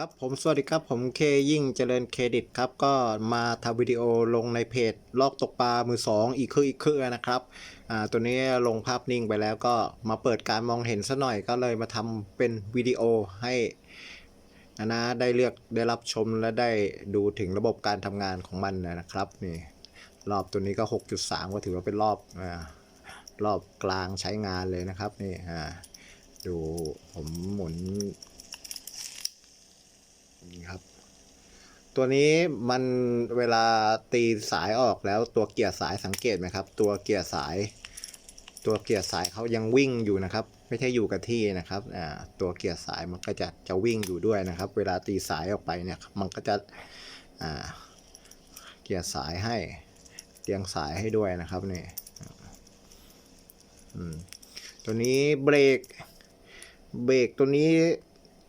ครับผมสวัสดีครับผมเคยิ่งเจริญเครดิตครับก็มาทำวิดีโอลงในเพจลอกตกปลามือสองอีกคืออีกคือนะครับอ่าตัวนี้ลงภาพนิ่งไปแล้วก็มาเปิดการมองเห็นซะหน่อยก็เลยมาทำเป็นวิดีโอให้นะนะได้เลือกได้รับชมและได้ดูถึงระบบการทำงานของมันนะครับนี่รอบตัวนี้ก็ 6.3 ก็ถือว่าเป็นรอบอ่ารอบกลางใช้งานเลยนะครับนี่อ่าดูผมหมุนครับ ตัวนี้มันเวลาตีสายออกแล้วตัวเกียร์สายสังเกตไหมครับ ตัวเกียร์สาย ตัวเกียร์สายเขายังวิ่งอยู่นะครับ ไม่ใช่อยู่กับที่นะครับอ่าตัวเกียร์สายมันก็จะจะวิ่งอยู่ด้วยนะครับ เวลาตีสายออกไปเนี่ยมันก็จะอ่าเกียร์สายให้เตียงสายให้ด้วยนะครับนี่ตัวนี้เบรกเบรกตัวนี้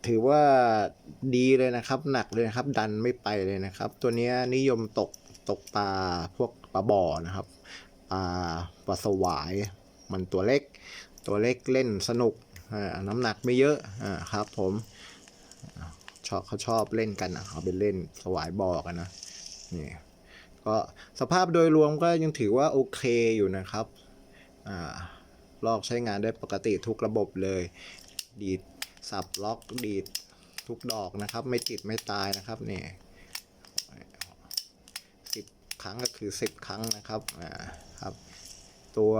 ถือว่าดีเลยนะครับ หนักเลยนะครับ ดันไม่ไปเลยนะครับ ตัวนี้นิยมตกตกปลาพวกปลาบ่อนะครับปลาปลาสวาย มันตัวเล็ก ตัวเล็กเล่นสนุกน้ำหนักไม่เยอะอ่าครับ ผมชอบเขาชอบเล่นกันอะเอาไปเล่นสวายบ่อกันนะนี่ก็สภาพโดยรวมก็ยังถือว่าโอเคอยู่นะครับอ่าลอกใช้งานได้ปกติทุกระบบเลยดี สับล็อกดีดทุกดอกนะครับ ไม่ติดไม่ตายนะครับนี่สิบครั้งก็คือสิบครั้งนะครับอ่าครับ ตัว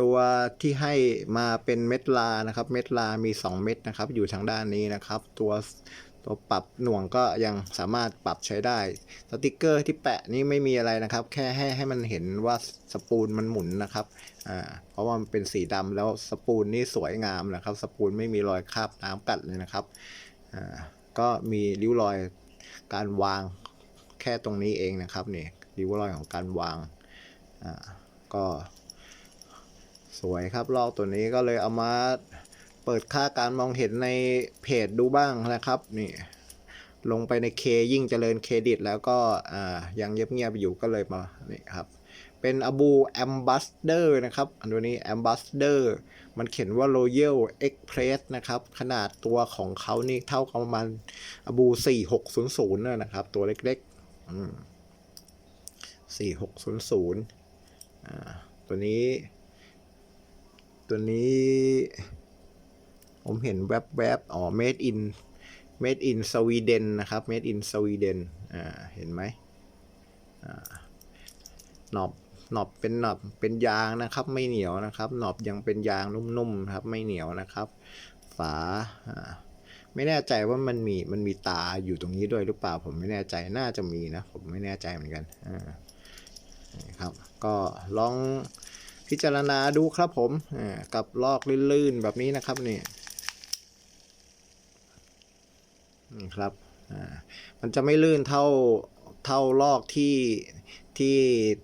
ตัวที่ให้มาเป็นเม็ดลานะครับ เม็ดลามี 2 เม็ดนะครับ อยู่ทางด้านนี้นะครับ ตัว ตัวปรับหน่วงก็ยังสามารถปรับใช้ได้ สติกเกอร์ที่แปะนี่ไม่มีอะไรนะครับ แค่ให้ให้มันเห็นว่าสปูลมันหมุนนะครับอ่าเพราะว่ามันเป็นสีดำแล้วสปูลนี่สวยงามนะครับ สปูลไม่มีรอยคราบน้ำกัดเลยนะครับอ่าก็มีริ้วรอยการวางแค่ตรงนี้เองนะครับนี่ริ้วรอยของการวางอ่าก็สวยครับลอกตัวนี้ก็เลยเอามา เปิดค่าการมองเห็นในเพจดูบ้างนะครับ นี่ ลงไปในเคยิ่งเจริญเครดิต แล้วก็ยังเงียบๆอยู่ก็เลยมา นี่ครับ เป็นอบูแอมบัสเดอร์นะครับ อันนี้แอมบัสเดอร์มันเขียนว่า Royal Express นะครับ ขนาดตัวของเขานี่เท่ากับประมาณอบู4600นะครับ ตัวเล็กๆอืม4600อ่าตัวนี้ ตัวนี้ ผมเห็นแวบๆอ๋อ made in made in Sweden นะครับ made in Sweden อ่า เห็นไหมอ่าหนอบหนอบเป็นหนอบเป็นยางนะครับ ไม่เหนียวนะครับ หนอบยังเป็นยางนุ่มๆครับ ไม่เหนียวนะครับ ฝาอ่าไม่แน่ใจว่ามันมีมันมีตาอยู่ตรงนี้ด้วยหรือเปล่า ผมไม่แน่ใจน่าจะมีนะ ผมไม่แน่ใจเหมือนกันอ่านะครับ ก็ลองพิจารณาดูครับผมอ่ากับลอกลื่นๆแบบนี้นะครับนี่ นี่ครับอ่ามันจะไม่ลื่นเท่าเท่าลอกที่ที่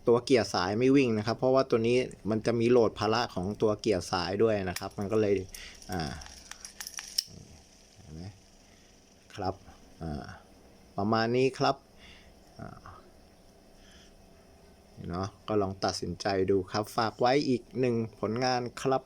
ตัวเกียร์สายไม่วิ่งนะครับ เพราะว่าตัวนี้มันจะมีโหลดภาระของตัวเกียร์สายด้วยนะครับ มันก็เลยอ่าเห็นไหมครับอ่าประมาณนี้ครับเนาะก็ลองตัดสินใจดูครับ ฝากไว้อีกหนึ่งผลงานครับ